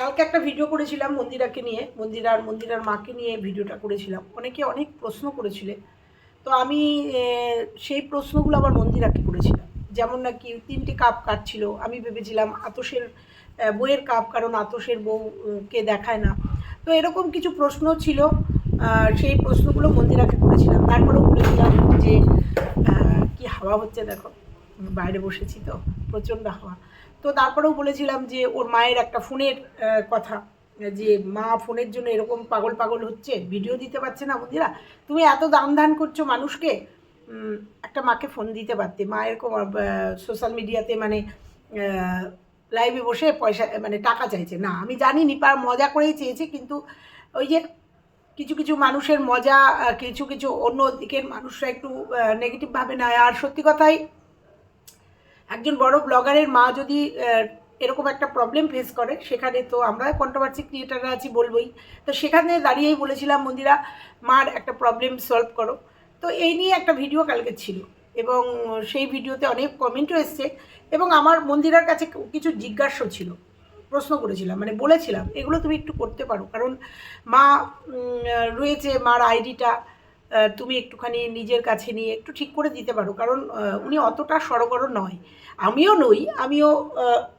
কালকে একটা ভিডিও করেছিলাম মন্দিরাকে নিয়ে, মন্দিরার মন্দিরার মাকে নিয়ে ভিডিওটা করেছিলাম। অনেকে অনেক প্রশ্ন করেছিলে। তো আমি সেই প্রশ্নগুলো আবার মন্দিরাকে করেছিলাম। যেমন নাকি তিনটে কাপ কাটছিল। আমি ভেবেছিলাম আতসের বইয়ের কাপ, কারণ আতসের বউকে দেখায় না। তো এরকম কিছু প্রশ্ন ছিল। সেই প্রশ্নগুলো মন্দিরাকে করেছিলাম। তারপরেও বলেছিলাম যে কি হাওয়া হচ্ছে দেখো। বাইরে বসেছি তো, প্রচণ্ড হাওয়া। তো তারপরেও বলেছিলাম যে ওর মায়ের একটা ফোনের কথা, যে মা ফোনের জন্য এরকম পাগল পাগল হচ্ছে, ভিডিও দিতে পারছে না মন্দিরা তুমি এত দাম ধান করছ মানুষকে একটা মাকে ফোন দিতে পারতে। মা এরকম সোশ্যাল মিডিয়াতে মানে লাইভে বসে পয়সা মানে টাকা চাইছে। না, আমি জানি নিপার মজা করেই চেয়েছে, কিন্তু ওই যে কিছু কিছু মানুষের মজা কিছু কিছু অন্য দিকের মানুষরা একটু নেগেটিভভাবে নেয়। আর সত্যি কথাই একজন বড় ব্লগারের মা যদি এরকম একটা প্রবলেম ফেস করে, সেখানে তো আমরা কন্ট্রোভার্সি ক্রিয়েটাররা আছি বলবোই। তো সেখানে দাঁড়িয়েই বলেছিলাম, মন্দিরা, মার একটা প্রবলেম সলভ করো। তো এই নিয়ে একটা ভিডিও কালকে ছিল এবং সেই ভিডিওতে অনেক কমেন্টও এসছে এবং আমার মন্দিরার কাছে কিছু জিজ্ঞাসা ছিল, প্রশ্ন করেছিলাম মানে বলেছিলাম, এগুলো তুমি একটু করতে পারো। কারণ মা রয়েছে, মার আইডিটা তুমি একটুখানি নিজের কাছে নিয়ে একটু ঠিক করে দিতে পারো, কারণ উনি অতটা সড়গড় নয়। আমিও নই, আমিও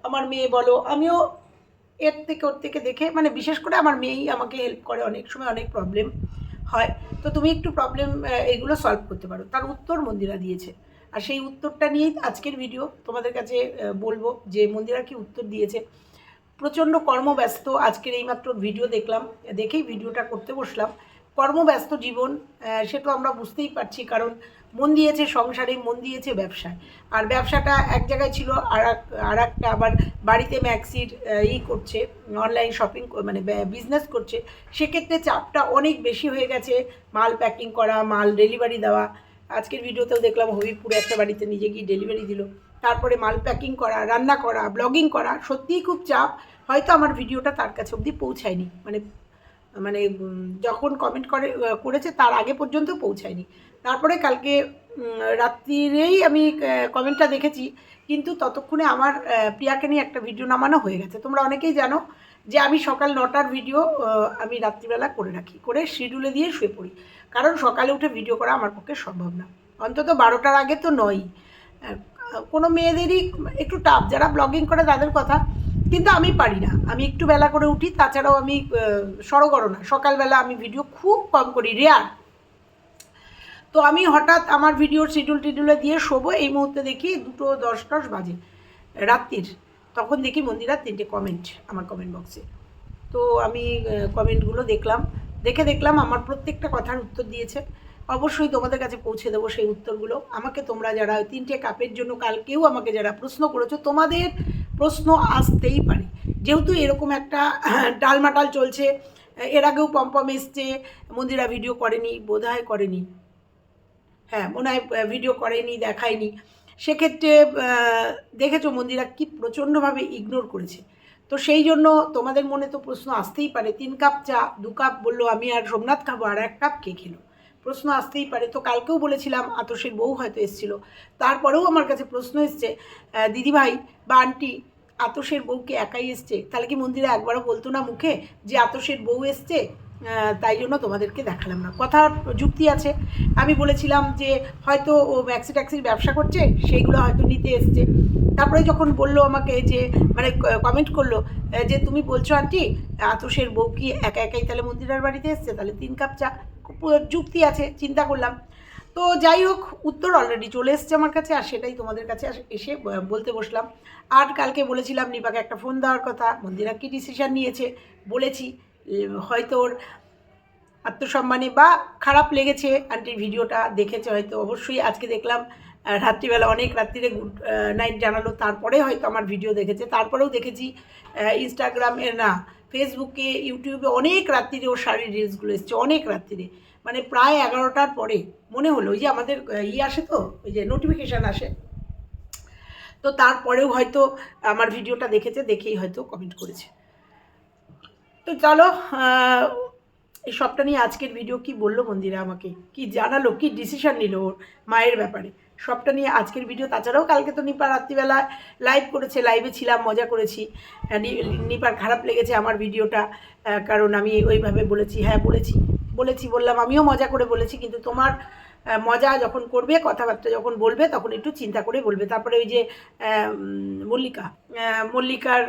আমার মেয়ে বলো, আমিও এর থেকে ওর থেকে দেখে মানে বিশেষ করে আমার মেয়েই আমাকে হেল্প করে, অনেক সময় অনেক প্রবলেম হয়। তো তুমি একটু প্রবলেম এগুলো সলভ করতে পারো। তার উত্তর মন্দিরা দিয়েছে। আর সেই উত্তরটা নিয়েই আজকের ভিডিও তোমাদের কাছে বলব যে মন্দিরা কি উত্তর দিয়েছে। প্রচণ্ড কর্মব্যস্ত, আজকের এইমাত্র ভিডিও দেখলাম, দেখেই ভিডিওটা করতে বসলাম। কর্মব্যস্ত জীবন সে তো আমরা বুঝতেই পারছি, কারণ মন দিয়েছে সংসারে, মন দিয়েছে ব্যবসায়। আর ব্যবসাটা এক জায়গায় ছিল, আর এক, আর একটা আবার বাড়িতে ম্যাক্সির ই করছে অনলাইন শপিং মানে বিজনেস করছে, সেক্ষেত্রে চাপটা অনেক বেশি হয়ে গেছে, মাল প্যাকিং করা, মাল ডেলিভারি দেওয়া। আজকের ভিডিওতেও দেখলাম হবিপুরে একটা বাড়িতে নিজে গিয়ে ডেলিভারি দিল। তারপরে মাল প্যাকিং করা, রান্না করা ব্লগিং করা, সত্যিই খুব চাপ। হয়তো আমার ভিডিওটা তার কাছে অবধি পৌঁছায়নি মানে মানে যখন কমেন্ট করে করেছে তার আগে পর্যন্ত পৌঁছায়নি। তারপরে কালকে রাত্রিরেই আমি কমেন্টটা দেখেছি। কিন্তু ততক্ষণে আমার প্রিয়াকে নিয়ে একটা ভিডিও নামানো হয়ে গেছে। তোমরা অনেকেই জানো যে আমি সকাল নটার ভিডিও আমি রাত্রিবেলা করে রাখি। করে শিডিউলে দিয়ে শুয়ে পড়ি। কারণ সকালে উঠে ভিডিও করা আমার পক্ষে সম্ভব না। অন্তত বারোটার আগে তো নয়ই। কোনো মেয়েদেরই একটু টাফ যারা ব্লগিং করে তাদের কথা। কিন্তু আমি পারি না। আমি একটু বেলা করে উঠি, তাছাড়াও আমি সড়গড় না। সকালবেলা আমি ভিডিও খুব কম করি রেয়ার তো আমি হঠাৎ আমার ভিডিওর শিডিউল টিডিউলে দিয়ে শোবো, এই মুহূর্তে দেখি দুটো দশ দশ বাজে, রাত্রির। তখন দেখি মন্দিরার তিনটে কমেন্ট আমার কমেন্ট বক্সে তো আমি কমেন্টগুলো দেখলাম। দেখে দেখলাম আমার প্রত্যেকটা কথার উত্তর দিয়েছে। অবশ্যই তোমাদের কাছে পৌঁছে দেবো সেই উত্তরগুলো। আমাকে তোমরা যারা তিনটে কাপের জন্য কালকেও আমাকে যারা প্রশ্ন করেছ, তোমাদের প্রশ্ন আসতেই পারে। যেহেতু এরকম একটা টালমাটাল চলছে, এর আগেও পম্পম এসছে, মন্দিরা ভিডিও করেনি, বোধহয় করেনি। হ্যাঁ মনে হয় ভিডিও করেনি, দেখায়নি। সেক্ষেত্রে দেখেছ মন্দিরা কি প্রচণ্ডভাবে ইগনোর করেছে। তো সেই জন্য তোমাদের মনে তো প্রশ্ন আসতেই পারে, তিন কাপ চা, দু কাপ বলল, আমি আর সোমনাথ খাব, আর এক কাপ কে খেলো? প্রশ্ন আসতেই পারে। তো কালকেও বলেছিলাম, আতসের বউ হয়তো এসেছিল। তারপরেও আমার কাছে প্রশ্ন এসছে দিদিভাই বা আন্টি আতসের বউকে একাই এসছে। তাহলে কি মন্দিরে একবারও বলতো না মুখে যে আতসের বউ এসছে? তাই জন্য তোমাদেরকে দেখালাম না। কথার যুক্তি আছে। আমি বলেছিলাম যে হয়তো ও ম্যাক্সি ট্যাক্সির ব্যবসা করছে, সেইগুলো হয়তো নিতে এসছে। তারপরে যখন বলল আমাকে যে মানে কমেন্ট করল যে তুমি বলছো, আন্টি আতসের বউ কি একা একাই তাহলে মন্দিরের বাড়িতে এসছে? তাহলে তিন কাপ চা। যুক্তি আছে, চিন্তা করলাম। তো যাই হোক, উত্তর অলরেডি চলে এসছে আমার কাছে আর সেটাই তোমাদের কাছে এসে বলতে বসলাম। আর কালকে বলেছিলাম নিপাকে একটা ফোন দেওয়ার কথা, মন্দিরা কী ডিসিশন নিয়েছে বলেছি। হয়তো ওর আত্মসম্মানে বা খারাপ লেগেছে আন্টির ভিডিওটা দেখেছে হয়তো, অবশ্যই আজকে দেখলাম। রাত্রিবেলা অনেক রাত্রিরে গুড নাইট জানালো, তারপরে হয়তো আমার ভিডিও দেখেছে। তারপরেও দেখেছি ইনস্টাগ্রামে না ফেসবুকে ইউটিউবে অনেক রাত্রিরে ওর শাড়ির রিলসগুলো এসছে, অনেক রাত্রিরে। মানে প্রায় এগারোটার পরে মনে হলো, ওই যে আমাদের ই আসে তো, ওই যে নোটিফিকেশান আসে। তো তারপরেও হয়তো আমার ভিডিওটা দেখেছে, দেখেই হয়তো কমেন্ট করেছে। তো চলো এই সবটা নিয়ে আজকের ভিডিও কি বলল মন্দিরা আমাকে? কি জানালো, কি ডিসিশন নিল ওর মায়ের ব্যাপারে? সবটা নিয়ে আজকের ভিডিও তাছাড়াও কালকে তো নিপা রাত্রিবেলা লাইভ করেছে লাইভে ছিলাম, মজা করেছি। নিপার খারাপ লেগেছে আমার ভিডিওটা কারণ আমি ওইভাবে বলেছি হ্যাঁ বলেছি। বলেছি, বললাম, আমিও মজা করে বলেছি, কিন্তু তোমার মজা যখন করবে, কথাবার্তা যখন বলবে, তখন একটু চিন্তা করে বলবে। তারপরে ওই যে মল্লিকা মল্লিকার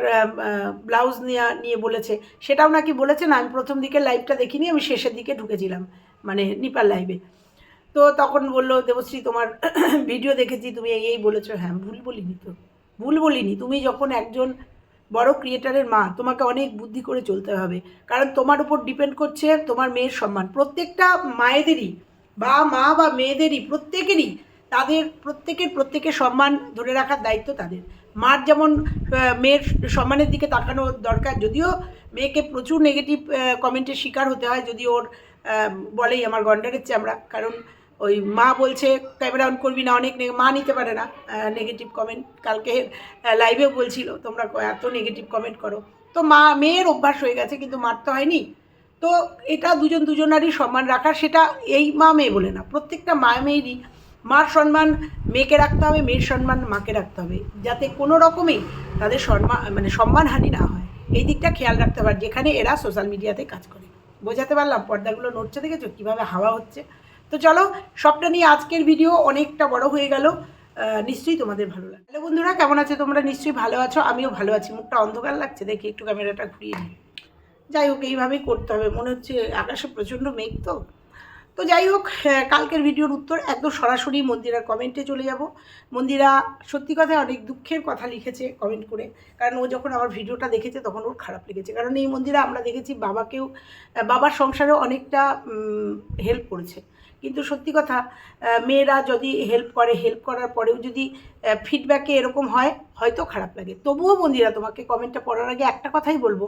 ব্লাউজ নিয়ে নিয়ে বলেছে। সেটাও নাকি বলেছে না, আমি প্রথম দিকে লাইভটা দেখিনি, আমি শেষের দিকে ঢুকেছিলাম মানে নিপাল লাইভে তো তখন বলল, দেবশ্রী, তোমার ভিডিও দেখেছি, তুমি এই বলেছ। হ্যাঁ ভুল বলিনি তো। ভুল বলিনি। তুমি যখন একজন বড় ক্রিয়েটারের মা, তোমাকে অনেক বুদ্ধি করে চলতে হবে। কারণ তোমার উপর ডিপেন্ড করছে তোমার মেয়ের সম্মান। প্রত্যেকটা মায়েদেরই বা মা বা মেয়েদেরই, প্রত্যেকেরই তাদের, প্রত্যেকের প্রত্যেকের সম্মান ধরে রাখার দায়িত্ব তাদের। মার যেমন মেয়ের সম্মানের দিকে তাকানো দরকার, যদিও মেয়েকে প্রচুর নেগেটিভ কমেন্টের শিকার হতে হয়, যদি ওর বলেই আমার গন্ডারের চামড়া। কারণ ওই মা বলছে ক্যামেরা অন করবি না। অনেক মা নিতে পারে না নেগেটিভ কমেন্ট কালকে লাইভেও বলছিল, তোমরা এত নেগেটিভ কমেন্ট করো। তো মা, মেয়ের অভ্যাস হয়ে গেছে, কিন্তু মার তো হয়নি। তো এটা দুজন দুজনারই সম্মান রাখা, সেটা এই মা মেয়ে বলে না। প্রত্যেকটা মা মেয়েরই, মার সম্মান মেয়েকে রাখতে হবে, মেয়ের সম্মান মাকে রাখতে হবে। যাতে কোনো রকমেই তাদের সম্মান মানে সম্মানহানি না হয়। এই দিকটা খেয়াল রাখতে হবে। যেখানে এরা সোশ্যাল মিডিয়াতে কাজ করে। বোঝাতে পারলাম? পর্দাগুলো নড়ছে, দেখেছ? কীভাবে হাওয়া হচ্ছে? তো চলো সবটা নিয়ে আজকের ভিডিও অনেকটা বড় হয়ে গেল। নিশ্চয়ই তোমাদের ভালো লাগে হ্যালো বন্ধুরা কেমন আছে? তোমরা নিশ্চয়ই ভালো আছো আমিও ভালো আছি। মুখটা অন্ধকার লাগছে দেখি একটু ক্যামেরাটা ঘুরিয়ে নিই। যাই হোক এইভাবেই করতে হবে। মনে হচ্ছে আকাশে প্রচণ্ড মেঘ তো। তো যাই হোক আহ, কালকের ভিডিওর উত্তর একদম সরাসরি মন্দিরার কমেন্টে চলে যাব। মন্দিরা সত্যি কথায় অনেক দুঃখের কথা লিখেছে কমেন্ট করে। কারণ ও যখন আমার ভিডিওটা দেখেছে তখন ওর খারাপ লেগেছে। কারণ এই মন্দিরা আমরা দেখেছি বাবাকেও বাবার সংসারেও অনেকটা হেল্প করেছে। কিন্তু সত্যি কথা মেয়েরা যদি হেল্প করে হেল্প করার পরেও যদি ফিডব্যাকে এরকম হয়, হয়তো খারাপ লাগে। তবুও মন্দিরা তোমাকে কমেন্টটা পড়ার আগে একটা কথাই বলব।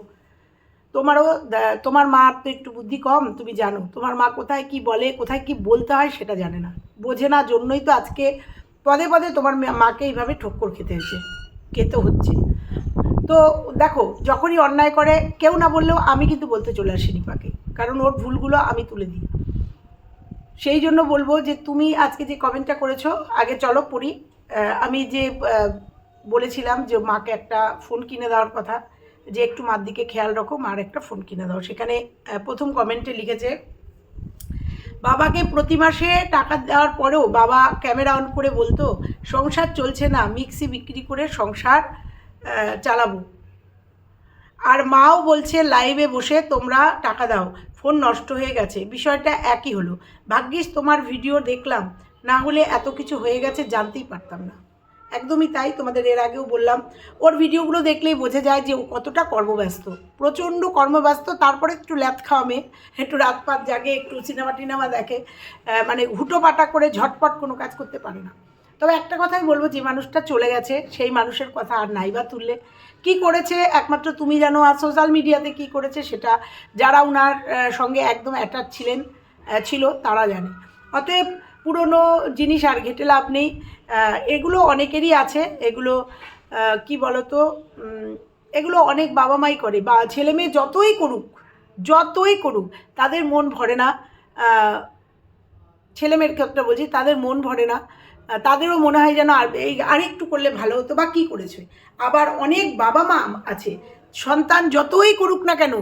তোমারও তোমার মা তো একটু বুদ্ধি কম, তুমি জানো। তোমার মা কোথায় কি বলে, কোথায় কি বলতে হয় সেটা জানে না। বোঝে না, জন্যই তো আজকে পদে পদে তোমার মাকে এইভাবে ঠক্কর খেতে হয়েছে খেতে হচ্ছে। তো দেখো, যখনই অন্যায় করে, কেউ না বললেও আমি কিন্তু বলতে চলে আসি নিপাকে কারণ ওর ভুলগুলো আমি তুলে দিই। সেই জন্য বলব যে তুমি আজকে যে কমেন্টটা করেছ, আগে চলো পড়ি আমি যে বলেছিলাম যে মাকে একটা ফোন কিনে দেওয়ার কথা, যে একটু মার দিকে খেয়াল রাখো, মার একটা ফোন কিনে দাও। সেখানে প্রথম কমেন্টে লিখেছে, বাবাকে প্রতি মাসে টাকা দেওয়ার পরেও বাবা ক্যামেরা অন করে বলতো, সংসার চলছে না, মিক্সি বিক্রি করে সংসার চালাবো। আর মাও বলছে লাইভে বসে তোমরা টাকা দাও। ফোন নষ্ট হয়ে গেছে। বিষয়টা একই হলো। ভাগ্যিস তোমার ভিডিও দেখলাম। না হলে এত কিছু হয়ে গেছে জানতেই পারতাম না। একদমই তাই তোমাদের এর আগেও বললাম। ওর ভিডিওগুলো দেখলেই বোঝা যায় যে ও কতটা কর্মব্যস্ত। প্রচণ্ড কর্মব্যস্ত, তারপরে একটু ল্যাথ খাওয়া মেয়ে একটু রাত পাত জাগে, একটু সিনেমা টিনেমা দেখে মানে হুটোপাটা করে ঝটপট কোনো কাজ করতে পারে না। তবে একটা কথাই বলব, যে মানুষটা চলে গেছে, সেই মানুষের কথা আর নাই বা তুললে কি করেছে? একমাত্র তুমি জানো আর সোশ্যাল মিডিয়াতে কি করেছে সেটা। যারা ওনার সঙ্গে একদম অ্যাটাচ ছিলেন ছিল তারা জানে। অতএব পুরনো জিনিস আর ঘেটে লাভ নেই। এগুলো অনেকেরই আছে। এগুলো কি বলতো? এগুলো অনেক বাবা মাই করে। বা ছেলে মেয়ে যতই করুক যতই করুক তাদের মন ভরে না। আহ, ছেলে মেয়ের ক্ষেত্রে বলছি তাদের মন ভরে না। তাদেরও মনে হয় যেন আর এই আরেকটু করলে ভালো হতো, বা কী করেছে? আবার অনেক বাবা মা আছে, সন্তান যতই করুক না কেন,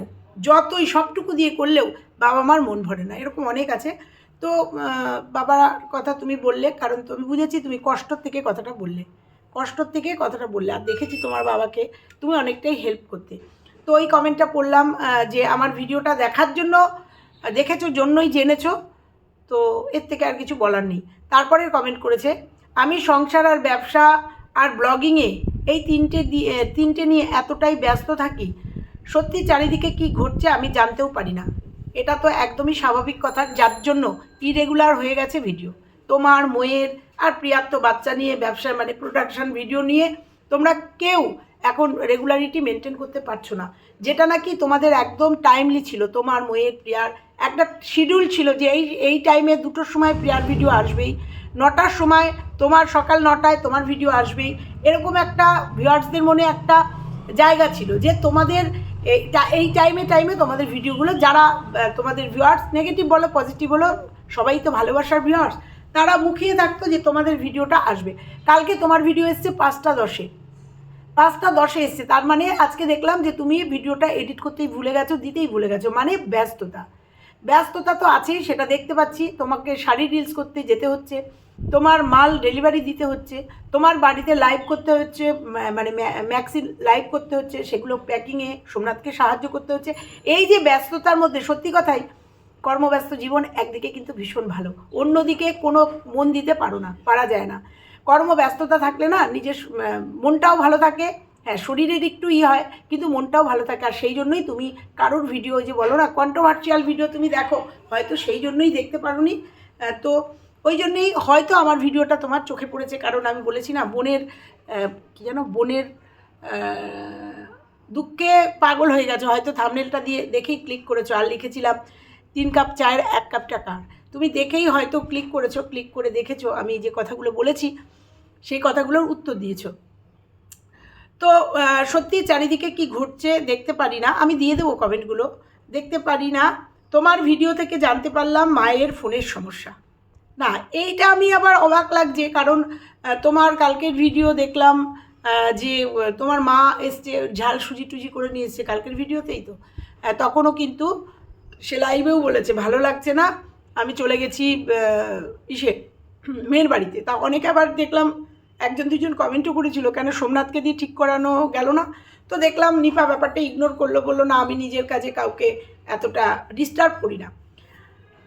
যতই সবটুকু দিয়ে করলেও বাবা মার মন ভরে না, এরকম অনেক আছে। তো বাবার কথা তুমি বললে, কারণ তুমি বুঝেছি তুমি কষ্টর থেকে কথাটা বললে, কষ্টর থেকে কথাটা বললে, আর দেখেছি তোমার বাবাকে তুমি অনেকটাই হেল্প করতে। তো ওই কমেন্টটা পড়লাম যে আমার ভিডিওটা দেখার জন্য, দেখেছ, জন্যই জেনেছো, তো এর থেকে আর কিছু বলার নেই। তারপরে কমেন্ট করেছে, আমি সংসার আর ব্যবসা আর ব্লগিংয়ে এই তিনটে দিয়ে তিনটে নিয়ে এতটাই ব্যস্ত থাকি, সত্যি চারিদিকে কি ঘটছে আমি জানতেও পারি না। এটা তো একদমই স্বাভাবিক কথা, যার জন্য ইরেগুলার হয়ে গেছে ভিডিও তোমার ময়ের আর প্রিয়াত্ম বাচ্চা নিয়ে ব্যবসা মানে প্রোডাকশান ভিডিও নিয়ে তোমরা কেউ এখন রেগুলারিটি মেনটেন করতে পারছ না। যেটা নাকি তোমাদের একদম টাইমলি ছিল, তোমার ময়ের প্রিয়ার একটা শিডিউল ছিল যে এই এই টাইমে দুটোর সময় প্রিয়ার ভিডিও আসবেই, নটার সময় তোমার সকাল নটায় তোমার ভিডিও আসবেই, এরকম একটা ভিউয়ার্সদের মনে একটা জায়গা ছিল যে তোমাদের এই টাইমে টাইমে তোমাদের ভিডিওগুলো যারা তোমাদের ভিউয়ার্স নেগেটিভ বলো পজিটিভ বলো, সবাই তো ভালোবাসার ভিউয়ার্স তারা মুখিয়ে থাকতো যে তোমাদের ভিডিওটা আসবে। কালকে তোমার ভিডিও এসছে পাঁচটা দশে। পাঁচটা দশে এসছে। তার মানে আজকে দেখলাম যে তুমি ভিডিওটা এডিট করতেই ভুলে গেছো, দিতেই ভুলে গেছো মানে ব্যস্ততা। ব্যস্ততা তো আছেই, সেটা দেখতে পাচ্ছি। তোমাকে শাড়ি রিলস করতে যেতে হচ্ছে, তোমার মাল ডেলিভারি দিতে হচ্ছে, তোমার বাড়িতে লাইভ করতে হচ্ছে মানে ম্যাক্সি লাইভ করতে হচ্ছে, সেগুলো প্যাকিংয়ে সোমনাথকে সাহায্য করতে হচ্ছে। এই যে ব্যস্ততার মধ্যে, সত্যি কথাই, কর্মব্যস্ত জীবন একদিকে কিন্তু ভীষণ ভালো, অন্যদিকে কোনো মন দিতে পারো না, পারা যায় না। কর্মব্যস্ততা থাকলে না নিজের মনটাও ভালো থাকে। হ্যাঁ শরীরের একটু ই হয়, কিন্তু মনটাও ভালো থাকে। আর সেই জন্যই তুমি কারোর ভিডিও যে বলো না কন্ট্রোভার্সিয়াল ভিডিও তুমি দেখো, হয়তো সেই জন্যই দেখতে পারোনি। তো ওই জন্যই হয়তো আমার ভিডিওটা তোমার চোখে পড়েছে, কারণ আমি বলেছি না, বোনের কী যেন, বোনের দুঃখে পাগল হয়ে গেছে। হয়তো থামনেলটা দিয়ে দেখেই ক্লিক করেছ। আর লিখেছিলাম তিন কাপ চায়ের এক কাপ টাকা। তুমি দেখেই হয়তো ক্লিক করেছ, ক্লিক করে দেখেছ, আমি যে কথাগুলো বলেছি, সেই কথাগুলোর উত্তর দিয়েছ। তো সত্যি চারিদিকে কি ঘটছে দেখতে পারি না। আমি দিয়ে দেবো কমেন্টগুলো। দেখতে পারি না। তোমার ভিডিও থেকে জানতে পারলাম মায়ের ফোনের সমস্যা। না, এইটা আমি আবার অবাক লাগছে, কারণ তোমার কালকের ভিডিও দেখলাম যে তোমার মা এসছে, ঝাল সুজি টুজি করে নিয়ে এসছে কালকের ভিডিওতেই তো। তখনও কিন্তু সে লাইভেও বলেছে, ভালো লাগছে না, আমি চলে গেছি ইসে, মেয়ের বাড়িতে। তা অনেকে আবার দেখলাম একজন দুজন কমেন্টও করেছিল, কেন সোমনাথকে দিয়ে ঠিক করানো গেল না? তো দেখলাম নিপা ব্যাপারটা ইগনোর করল, বলল, না, আমি নিজের কাজে কাউকে এতটা ডিস্টার্ব করি না।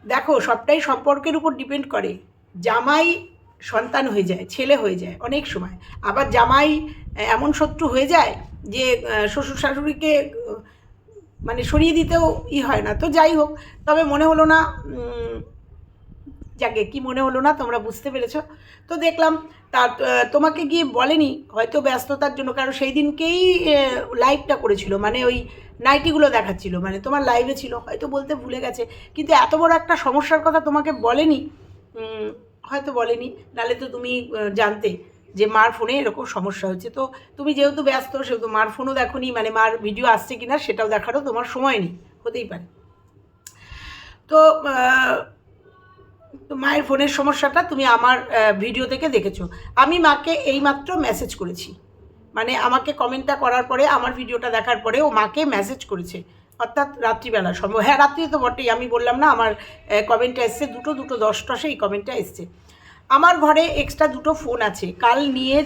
দেখো, সবটাই সম্পর্কের উপর ডিপেন্ড করে। জামাই সন্তান হয়ে যায়, ছেলে হয়ে যায় অনেক সময়। আবার জামাই এমন শত্রু হয়ে যায় যে শ্বশুর শাশুড়িকে মানে সরিয়ে দিতেও ই হয় না। তো যাই হোক, তবে মনে হলো না যাকে কি মনে হলো না তোমরা বুঝতে পেরেছ। তো দেখলাম, তার তোমাকে গিয়ে বলেনি হয়তো ব্যস্ততার জন্য, কারণ সেই দিনকেই লাইভটা করেছিল মানে ওই নাইটিগুলো দেখাচ্ছিল মানে তোমার লাইভে ছিল, হয়তো বলতে ভুলে গেছে। কিন্তু এত বড় একটা সমস্যার কথা তোমাকে বলেনি হয়তো বলেনি নালে তো তুমি জানতে। যে মার ফোনে এরকম সমস্যা হচ্ছে। তো তুমি যেহেতু ব্যস্ত, সেহেতু মার ফোনও দেখোনি মানে মার ভিডিও আসছে কিনা সেটাও দেখারও তোমার সময় নেই, হতেই পারে। তো তো মায়ের ফোনের সমস্যাটা তুমি আমার ভিডিও থেকে দেখেছ। আমি মাকে এইমাত্র মেসেজ করেছি। মানে আমাকে কমেন্টটা করার পরে, আমার ভিডিওটা দেখার পরে ও মাকে মেসেজ করেছে। অর্থাৎ রাত্রিবেলা সম্ভব হ্যাঁ রাত্রি তো বটেই, আমি বললাম না, আমার কমেন্টটা এসছে, দুটো দুটো দশটা সেই কমেন্টটা এসছে। আমার ঘরে এক্সট্রা দুটো ফোন আছে। কাল নিয়ে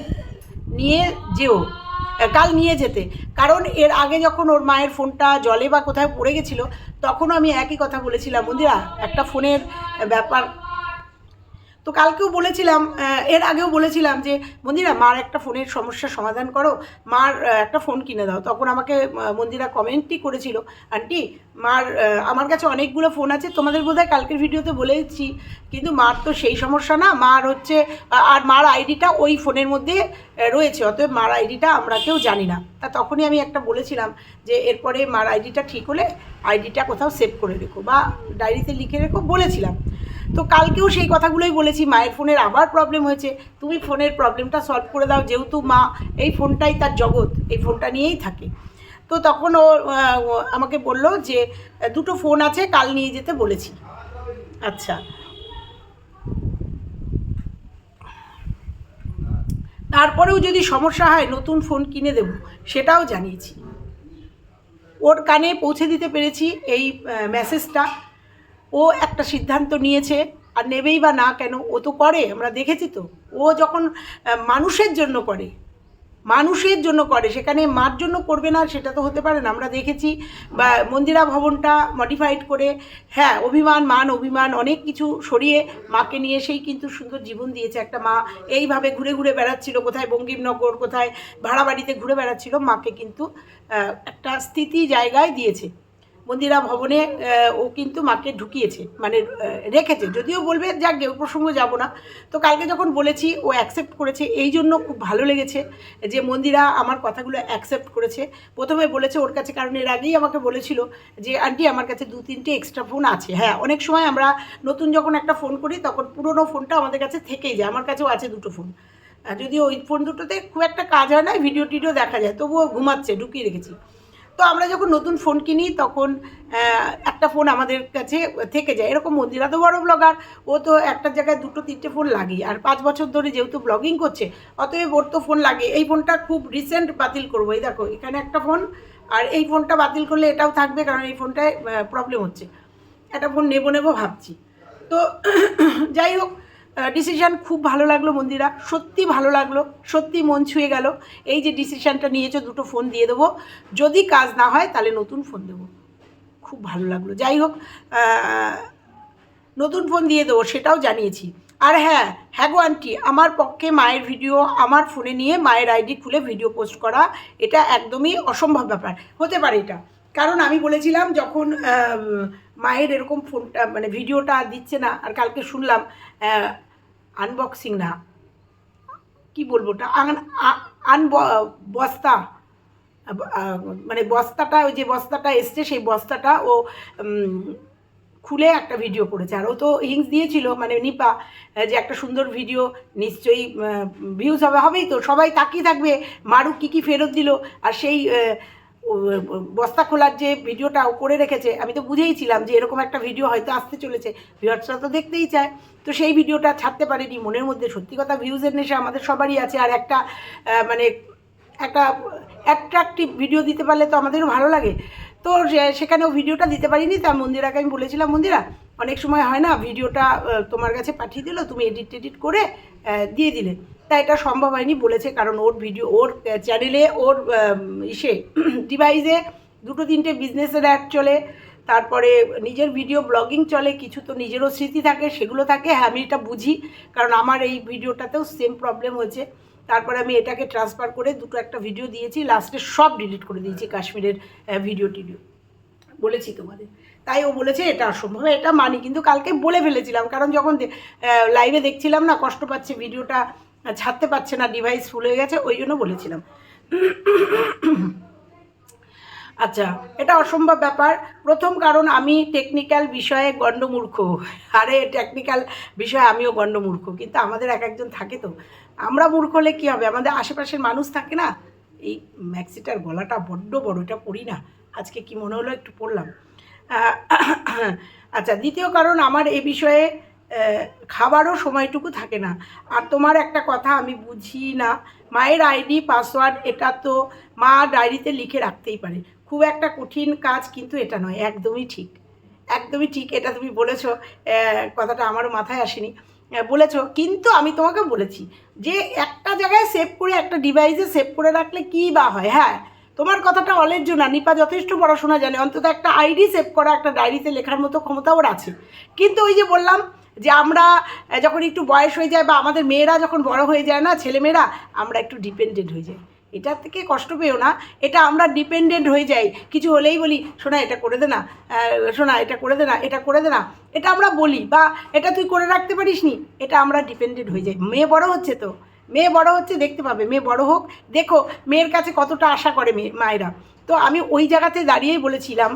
নিয়ে যেও। কাল নিয়ে যেতে। কারণ এর আগে যখন ওর মায়ের ফোনটা জলে বা কোথায় পড়ে গেছিল, তখনও আমি একই কথা বলেছিলাম মন্দিরা একটা ফোনের ব্যাপার তো কালকেও বলেছিলাম এর আগেও বলেছিলাম যে, মন্দিরা, মার একটা ফোনের সমস্যার সমাধান করো। মার একটা ফোন কিনে দাও। তখন আমাকে মন্দিরা কমেন্টই করেছিল, আন্টি, মার আমার কাছে অনেকগুলো ফোন আছে, তোমাদের বোধহয় কালকের ভিডিওতে বলেছি। কিন্তু মার তো সেই সমস্যা না, মার হচ্ছে আর মার আইডিটা ওই ফোনের মধ্যে রয়েছে। অতএব মার আইডিটা আমরা কেউ জানি না। তা তখনই আমি একটা বলেছিলাম যে, এরপরে মার আইডিটা ঠিক হলে আইডিটা কোথাও সেভ করে রেখো বা ডায়েরিতে লিখে রেখো, বলেছিলাম। তো কালকেও সেই কথাগুলোই বলেছি, মায়ের ফোনের আবার প্রবলেম হয়েছে। তুমি ফোনের প্রবলেমটা সলভ করে দাও, যেহেতু মা এই ফোনটাই তার জগৎ, এই ফোনটা নিয়েই থাকে। তো তখন ও আমাকে বলল যে, দুটো ফোন আছে, কাল নিয়ে যেতে বলেছি। আচ্ছা। তারপরেও যদি সমস্যা হয়, নতুন ফোন কিনে দেব, সেটাও জানিয়েছি। ওর কানে পৌঁছে দিতে পেরেছি এই মেসেজটা ও একটা সিদ্ধান্ত নিয়েছে, আর নেবেই বা না কেন, ও তো করে, আমরা দেখেছি তো। ও যখন মানুষের জন্য করে, মানুষের জন্য করে, সেখানে মার জন্য করবে না, সেটা তো হতে পারে না। আমরা দেখেছি, বা মন্দিরা ভবনটা মডিফাইড করে হ্যাঁ অভিমান, মান, অভিমান, অনেক কিছু সরিয়ে মাকে নিয়ে সেই কিন্তু সুন্দর জীবন দিয়েছে। একটা মা এইভাবে ঘুরে ঘুরে বেড়াচ্ছিল, কোথায় বঙ্গীমনগর কোথায় ভাড়া বাড়িতে ঘুরে বেড়াচ্ছিল, মাকে কিন্তু একটা স্থিতি জায়গায় দিয়েছে। মন্দিরা ভবনে ও কিন্তু মাকে ঢুকিয়েছে মানে রেখেছে। যদিও বলবে যাক গে, প্রসঙ্গ যাব না। তো কালকে যখন বলেছি ও অ্যাকসেপ্ট করেছে। এই জন্য খুব ভালো লেগেছে যে মন্দিরা আমার কথাগুলো অ্যাকসেপ্ট করেছে। প্রথমে বলেছে ওর কাছে কারণ এর আগেই আমাকে বলেছিল যে আন্টি আমার কাছে দু তিনটে এক্সট্রা ফোন আছে। হ্যাঁ অনেক সময় আমরা নতুন যখন একটা ফোন করি তখন পুরনো ফোনটা আমাদের কাছে থেকেই যায়। আমার কাছেও আছে দুটো ফোন যদিও ওই ফোন দুটোতে খুব একটা কাজ হয় না ভিডিও টিডিও দেখা যায় তবুও ঘুমাচ্ছে ঢুকিয়ে রেখেছি। তো আমরা যখন নতুন ফোন কিনি, তখন একটা ফোন আমাদের কাছে থেকে যায়। এরকম মন্দিরা তো বড় ব্লগার ও তো একটা জায়গায় দুটো, তিনটে ফোন লাগে আর পাঁচ বছর ধরে যেহেতু ব্লগিং করছে, অতএব ওর তো ফোন লাগে। এই ফোনটা খুব রিসেন্ট বাতিল করব। এই দেখো, এখানে একটা ফোন, আর এই ফোনটা বাতিল করলে এটাও থাকবে, কারণ এই ফোনটায় প্রবলেম হচ্ছে। একটা ফোন নেব নেব ভাবছি। তো, যাই হোক ডিসিশান খুব ভালো লাগল মন্দিরা, সত্যি ভালো লাগল, সত্যি মন ছুঁয়ে গেল। এই যে ডিসিশানটা নিয়েছো, দুটো ফোন দিয়ে দেবো। যদি কাজ না হয়, তাহলে নতুন ফোন দেবো। খুব ভালো লাগল। যাই হোক নতুন ফোন দিয়ে দেবো, সেটাও জানিয়েছি। আর হ্যাঁ হ্যাঁ গো আন্টি আমার পক্ষে মায়ের ভিডিও আমার ফোনে নিয়ে মায়ের আইডি খুলে ভিডিও পোস্ট করা, এটা একদমই অসম্ভব ব্যাপার। হতে পারে এটা। কারণ আমি বলেছিলাম, যখন মায়ের এরকম ফোনটা মানে ভিডিওটা দিচ্ছে না। আর কালকে শুনলাম আনবক্সিং না। কি বলব ওটা? আন বস্তা। মানে বস্তাটা, ওই যে বস্তাটা এসছে, সেই বস্তাটা ও খুলে একটা ভিডিও করেছে। আর ও তো হিংস দিয়েছিল মানে নিপা, যে একটা সুন্দর ভিডিও, নিশ্চয়ই ভিউজ হবে, হবেই তো। সবাই তাকিয়ে থাকবে, মারুক কী কী ফেরত দিল। আর সেই বস্তা খোলার যে ভিডিওটা করে রেখেছে, আমি তো বুঝেইছিলাম যে এরকম একটা ভিডিও হয়তো আসতে চলেছে। ভিউয়ার্সরা তো দেখতেই চায়। তো সেই ভিডিওটা ছাড়তে পারেনি মনের মধ্যে। সত্যি কথা ভিউজের নেশা আমাদের সবারই আছে। আর একটা মানে একটা অ্যাট্রাকটিভ ভিডিও দিতে পারলে তো আমাদেরও ভালো লাগে। তো সে- সেখানে ভিডিওটা দিতে পারিনি। তা মন্দিরাকে আমি বলেছিলাম, মন্দিরা, অনেক সময় হয় না, ভিডিওটা তোমার কাছে পাঠিয়ে দিল, তুমি এডিট টেডিট করে দিয়ে দিলে। তা এটা সম্ভব হয়নি বলেছে, কারণ ওর ভিডিও ওর চ্যানেলে ওর ইসে ডিভাইসে দুটো তিনটে বিজনেসের অ্যাড চলে, তারপরে নিজের ভিডিও ব্লগিং চলে, কিছু তো নিজেরও স্মৃতি থাকে, সেগুলো থাকে হ্যাঁ আমি এটা বুঝি, কারণ আমার এই ভিডিওটাতেও সেম প্রবলেম হয়েছে। তারপরে আমি এটাকে ট্রান্সফার করে দুটো একটা ভিডিও দিয়েছি লাস্টে সব ডিলিট করে দিয়েছি কাশ্মীরের ভিডিও টিডিও। বলেছি তোমাদের। তাই ও বলেছে, এটা অসম্ভব এটা মানি, কিন্তু কালকে বলে ফেলেছিলাম, কারণ যখন লাইভে দেখছিলাম না, কষ্ট পাচ্ছে ভিডিওটা ছাড়তে পারছে না ডিভাইস ফুল হয়ে গেছে, ওই জন্য বলেছিলাম। আচ্ছা এটা অসম্ভব ব্যাপার। প্রথম কারণ, আমি টেকনিক্যাল বিষয়ে গণ্ডমূর্খ। আরে টেকনিক্যাল বিষয়ে আমিও গণ্ডমূর্খ, কিন্তু আমাদের এক একজন থাকে তো। আমরা মূর্খ হলে কী হবে? আমাদের আশেপাশের মানুষ থাকে না? এই ম্যাক্সিটার গলাটা বড্ড বড়, এটা পড়ি না। আজকে কি মনে হলো একটু পড়লাম। আচ্ছা দ্বিতীয় কারণ, আমার এ বিষয়ে খাবারও সময়টুকু থাকে না। আর তোমার একটা কথা, আমি বুঝি না, মায়ের আইডি, পাসওয়ার্ড, এটা তো মা ডায়েরিতে লিখে রাখতেই পারে। খুব একটা কঠিন কাজ কিন্তু এটা নয়, একদমই ঠিক। একদমই ঠিক এটা তুমি বলেছ কথাটা আমারও মাথায় আসেনি। বলেছ, কিন্তু আমি তোমাকে বলেছি যে একটা জায়গায় সেভ করে, একটা ডিভাইসে সেভ করে রাখলে কী বা হয়? হ্যাঁ তোমার কথাটা অলের জন্য, নিপা যথেষ্ট পড়াশোনা জানে, অন্তত একটা আইডি সেভ করা, একটা ডায়েরিতে লেখার মতো ক্ষমতা ওর আছে। কিন্তু ওই যে বললাম যে আমরা যখন একটু বয়স হয়ে যায় বা আমাদের মেয়েরা যখন বড় হয়ে যায় না, ছেলেমেয়েরা, আমরা একটু ডিপেন্ডেন্ট হয়ে যাই। এটার থেকে কষ্ট পেও না, এটা আমরা ডিপেন্ডেন্ট হয়ে যাই। কিছু হলেই বলি শোনা এটা করে দে না শোনা এটা করে দে না, এটা করে দে না। এটা আমরা বলি বা এটা তুই করে রাখতে পারিস নি, এটা আমরা ডিপেন্ডেন্ট হয়ে যাই। মেয়ে বড় হচ্ছে তো, মেয়ে বড় হচ্ছে দেখতে পাবে, মেয়ে বড় হোক, দেখো, মেয়ের কাছে কতটা আশা করে মেয়ে, মায়েরা। তো আমি ওই জায়গাতে দাঁড়িয়েই বলেছিলাম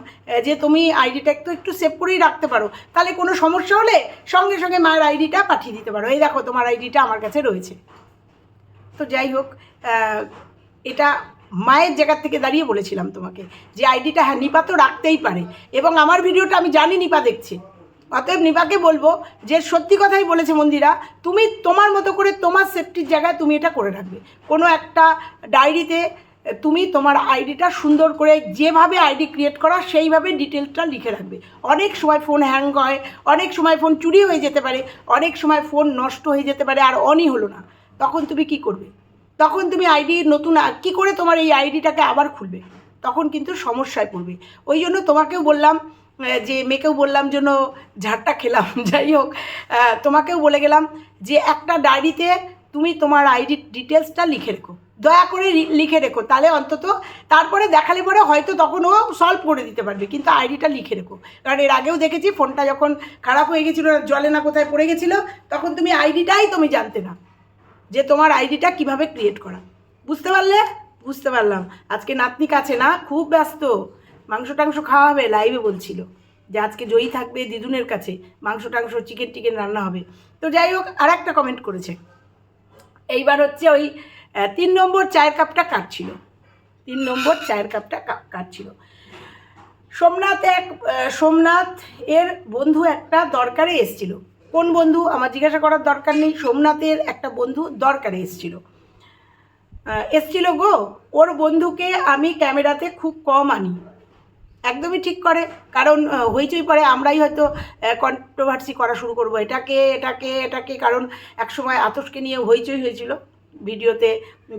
যে তুমি আইডিটা একটু একটু সেভ করেই রাখতে পারো। তাহলে কোনো সমস্যা হলে সঙ্গে সঙ্গে মায়ের আইডিটা পাঠিয়ে দিতে পারো। এই দেখো তোমার আইডিটা আমার কাছে রয়েছে। তো যাই হোক এটা মায়ের জায়গার থেকে দাঁড়িয়ে বলেছিলাম তোমাকে যে আইডিটা হ্যাঁ নিপা তো রাখতেই পারে। এবং আমার ভিডিওটা আমি জানি নিপা দেখছে। অতএব নিপাকে বলব যে সত্যি কথাই বলেছে মন্দিরা, তুমি তোমার মতো করে তোমার সেফটির জায়গায় তুমি এটা করে রাখবে। কোনো একটা ডায়েরিতে তুমি তোমার আইডিটা সুন্দর করে যেভাবে আইডি ক্রিয়েট করা, সেইভাবে ডিটেলসটা লিখে রাখবে। অনেক সময় ফোন হ্যাং হয়, অনেক সময় ফোন চুরি হয়ে যেতে পারে, অনেক সময় ফোন নষ্ট হয়ে যেতে পারে, আর অনই হলো না। তখন তুমি কি করবে? তখন তুমি আইডি নতুন কি করে তোমার এই আইডিটাকে আবার খুলবে? তখন কিন্তু সমস্যায় পড়বে। ওই জন্য তোমাকেও বললাম যে মেয়েকেও বললাম জন্য ঝাড়টা খেলাম, যাই হোক তোমাকেও বলে গেলাম যে একটা ডায়েরিতে তুমি তোমার আইডি ডিটেলসটা লিখে রেখো। দয়া করে লিখে রেখো, তাহলে অন্তত তারপরে দেখালে পরে হয়তো তখন ও সলভ করে দিতে পারবে, কিন্তু আইডিটা লিখে রেখো। কারণ এর আগেও দেখেছি ফোনটা যখন খারাপ হয়ে গেছিল, জলে না কোথায় পড়ে গেছিল, তখন তুমি আইডিটাই তুমি জানতে না, যে তোমার আইডিটা কীভাবে ক্রিয়েট করা। বুঝতে পারলে? বুঝতে পারলাম। আজকে নাতনি কাছে না, খুব ব্যস্ত। মাংস টাংস খাওয়া হবে লাইভে বলছিল যে আজকে জয়ী থাকবে দিদুনের কাছে, মাংস টাংস চিকেন টিকেন রান্না হবে। তো যাই হোক আর একটা কমেন্ট করেছে। এইবার হচ্ছে ওই তিন নম্বর চায়ের কাপটা কাটছিল তিন নম্বর চায়ের কাপটা কাটছিল সোমনাথ এক সোমনাথ এর বন্ধু একটা দরকারে এসছিল। কোন বন্ধু? আমার জিজ্ঞাসা করার দরকার নেই। সোমনাথের একটা বন্ধু দরকারে এসছিল। এসছিল গো, ওর বন্ধুকে আমি ক্যামেরাতে খুব কম আনি। একদমই ঠিক করে, কারণ হইচই পরে আমরাই হয়তো কন্ট্রোভার্সি করা শুরু করব। এটাকে এটাকে এটাকে, কারণ একসময় আতসকে নিয়ে হইচই হয়েছিল। ভিডিওতে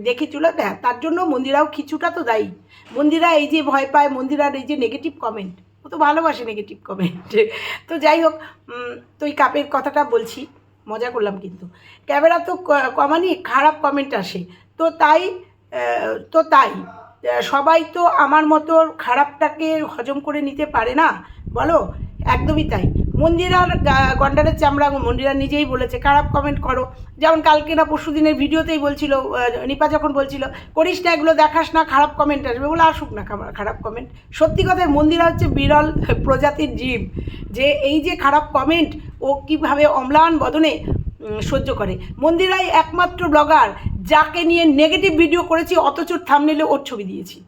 দেখেছিল হ্যাঁ তার জন্য মন্দিরাও কিছুটা তো দায়ী। মন্দিরা এই যে ভয় পায়, মন্দিরার এই যে নেগেটিভ কমেন্ট ও তো ভালোবাসে নেগেটিভ কমেন্ট তো যাই হোক তো এই কাপের কথাটা বলছি, মজা করলাম কিন্তু। ক্যামেরা তো কমানি খারাপ কমেন্ট আসে। তো তাই তো তাই সবাই তো আমার মতো খারাপটাকে হজম করে নিতে পারে না, বলো? একদমই তাই। মন্দিরার গন্ডারের চামড়া মন্দিরা নিজেই বলেছে, খারাপ কমেন্ট করো। যেমন কালকে না পরশু দিনের ভিডিওতেই বলছিল নিপা যখন বলছিল, করিস না, এগুলো দেখাস না, খারাপ কমেন্ট আসবে। বলে আসুক না খারাপ কমেন্ট সত্যি কথায় মন্দিরা হচ্ছে বিরল প্রজাতির জীব, যে এই যে খারাপ কমেন্ট ও কীভাবে অম্লান বদনে সহ্য করে। মন্দিরাই একমাত্র ব্লগার যাকে নিয়ে নেগেটিভ ভিডিও করেছি, অথচ থামনেলে ওর ছবি দিয়েছি।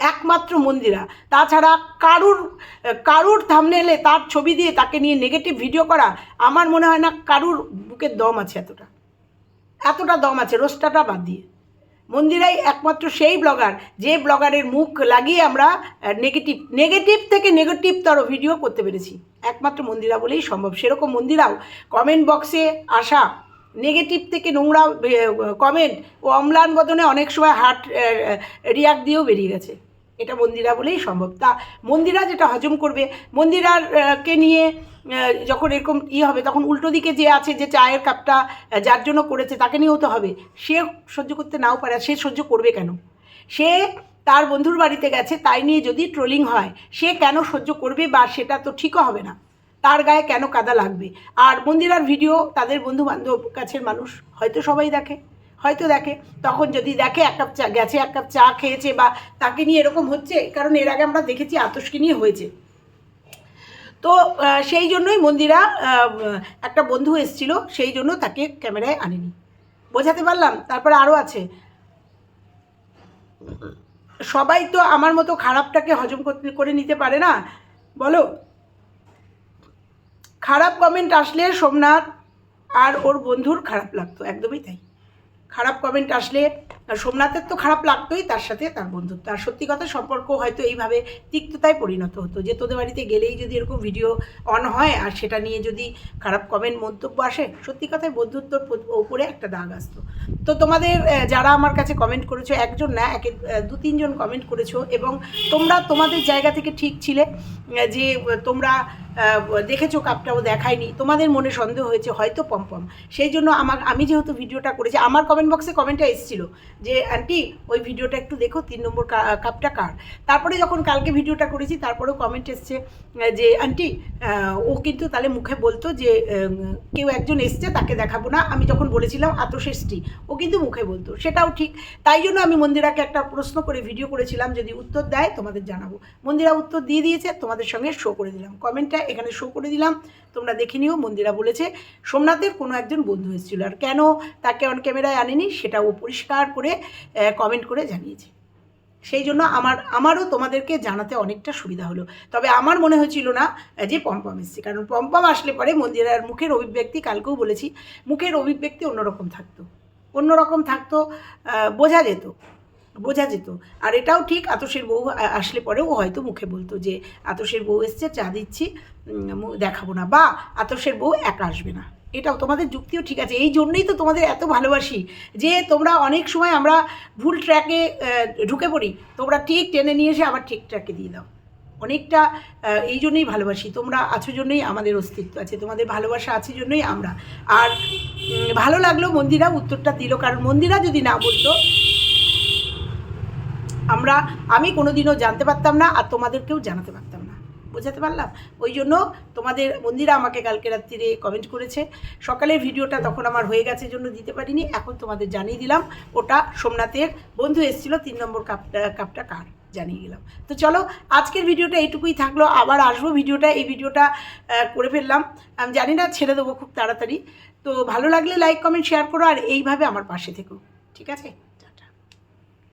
একমাত্র মন্দিরা। তাছাড়া কারুর কারুর থামনেলে তার ছবি দিয়ে তাকে নিয়ে নেগেটিভ ভিডিও করা, আমার মনে হয় না কারুর বুকের দম আছে এতটা। এতটা দম আছে রোস্টাটা বাদ দিয়ে। মন্দিরাই একমাত্র সেই ব্লগার যে ব্লগারের মুখ লাগিয়ে আমরা নেগেটিভ নেগেটিভ থেকে নেগেটিভতর ভিডিও করতে পেরেছি। একমাত্র মন্দিরা বলেই সম্ভব। সেরকম মন্দিরাও কমেন্ট বক্সে আসা নেগেটিভ থেকে নোংরা কমেন্ট ও অম্লান বদনে অনেক সময় হার্ট রিয়াক্ট দিয়েও বেরিয়ে গেছে। এটা মন্দিরা বলেই সম্ভব। তা মন্দিরা যেটা হজম করবে মন্দিরার কে নিয়ে যখন এরকম ই হবে, তখন উল্টো দিকে যে আছে যে চায়ের কাপটা যার জন্য করেছে, তাকে নিয়েও তো হবে। সে সহ্য করতে নাও পারে সে সহ্য করবে কেন? সে তার বন্ধুর বাড়িতে গেছে, তাই নিয়ে যদি ট্রোলিং হয়, সে কেন সহ্য করবে বা সেটা তো ঠিকও হবে না? তার গায়ে কেন কাদা লাগবে? আর মন্দিরার ভিডিও তাদের বন্ধু বান্ধব কাছের মানুষ হয়তো সবাই দেখে। হয়তো দেখে। তখন যদি দেখে এক কাপ চা, গেছে এক কাপ চা খেয়েছে বা তাকে নিয়ে এরকম হচ্ছে, কারণ এর আগে আমরা দেখেছি আতসকে নিয়ে হয়েছে। তো সেই জন্যই মন্দিরা একটা বন্ধু এসেছিল, সেই জন্য তাকে ক্যামেরায় আনেনি। বোঝাতে পারলাম? তারপরে আরও আছে। সবাই তো আমার মতো খারাপটাকে হজম করতে করে নিতে পারে না। বলো? খারাপ কমেন্ট আসলে সোমনাথ আর ওর বন্ধুর খারাপ লাগতো, একদমই তাই। খারাপ কমেন্ট আসলে সোমনাথের তো খারাপ লাগতোই, তার সাথে তার বন্ধুত্ব। আর সত্যি কথা সম্পর্ক হয়তো এইভাবে তিক্ততায় পরিণত হতো। যে তোদের বাড়িতে গেলেই যদি এরকম ভিডিও অন হয়, আর সেটা নিয়ে যদি খারাপ কমেন্ট মন্তব্য আসে, সত্যি কথায় বন্ধুত্বর ওপরে একটা দাগ আসতো। তো তোমাদের যারা আমার কাছে কমেন্ট করেছ, একজন না, একে দু তিনজন কমেন্ট করেছ, এবং তোমরা তোমাদের জায়গা থেকে ঠিক ছিলে যে তোমরা দেখেছ কাপটাও দেখায়নি। তোমাদের মনে সন্দেহ হয়েছে, হয়তো পম্পম সেই জন্য আমার আমি যেহেতু ভিডিওটা করেছি, আমার কমেন্ট বক্সে কমেন্টটা এসেছিল যে আন্টি ওই ভিডিওটা একটু দেখো, তিন নম্বর কাপটা কার? তারপরে যখন কালকে ভিডিওটা করেছি, তারপরেও কমেন্ট এসছে যে আন্টি ও কিন্তু তাহলে মুখে বলতো যে কেউ একজন এসছে, তাকে দেখাবো না। আমি যখন বলেছিলাম স্ত্রী ও কিন্তু মুখে বলতো। সেটাও ঠিক। তাই জন্য আমি মন্দিরাকে একটা প্রশ্ন করে ভিডিও করেছিলাম, যদি উত্তর দেয়, তোমাদের জানাব। মন্দিরা উত্তর দিয়ে দিয়েছে, তোমাদের সঙ্গে শো করে দিলাম। কমেন্টটা এখানে শো করে দিলাম। তোমরা দেখে নিও, মন্দিরা বলেছে, সোমনাথের কোনো একজন বন্ধু এসেছিল। আর কেন তাকে অন ক্যামেরায় আনেনি, সেটা ও পরিষ্কার করে কমেন্ট করে জানিয়েছে। সেই জন্য আমার, আমারও তোমাদেরকে জানাতে অনেকটা সুবিধা হলো। তবে আমার মনে হয়েছিল না যে পম্পম এসছে। কারণ পম্পম আসলে পরে মন্দিরার মুখের অভিব্যক্তি কালকেও বলেছি, মুখের অভিব্যক্তি অন্যরকম থাকতো। অন্যরকম থাকতো বোঝা যেত বোঝা যেত। আর এটাও ঠিক আতসের বউ আসলে পরেও হয়তো মুখে বলতো যে, আতসের বউ এসছে, চা দিচ্ছি। দেখাবো না বা আতসের বউ একা আসবে না। এটাও তোমাদের যুক্তিও ঠিক আছে। এই জন্যই তো তোমাদের এত ভালোবাসি যে তোমরা অনেক সময় আমরা ভুল ট্র্যাকে ঢুকে পড়ি। তোমরা ঠিক টেনে নিয়ে এসে আবার ঠিক ট্র্যাকে দিয়ে দাও। অনেকটা এই জন্যই ভালোবাসি। তোমরা আছো জন্যই আমাদের অস্তিত্ব আছে। তোমাদের ভালোবাসা আছে জন্যই আমরা। আর ভালো লাগল মন্দিরা উত্তরটা দিল। কারণ মন্দিরা যদি না বলতো, আমরা, আমি কোনোদিনও জানতে পারতাম না আর তোমাদেরকেও জানাতে পারতাম বোঝাতে পারলাম? ওই জন্য তোমাদের মন্দিরা আমাকে কালকে রাত্রিরে কমেন্ট করেছে। সকালের ভিডিওটা তখন আমার হয়ে গেছে জন্য দিতে পারিনি। এখন তোমাদের জানিয়ে দিলাম, ওটা সোমনাথের বন্ধু এসেছিল, তিন নম্বর কাপটা কাপটা কার? জানিয়ে গেলাম তো চলো, আজকের ভিডিওটা এইটুকুই থাকল। আবার আসব ভিডিওটা, এই ভিডিওটা করে ফেললাম। আমি জানি না, ছেড়ে দেবো খুব তাড়াতাড়ি। তো ভালো লাগলে লাইক কমেন্ট শেয়ার করো, আর এইভাবে আমার পাশে থেকো। ঠিক আছে?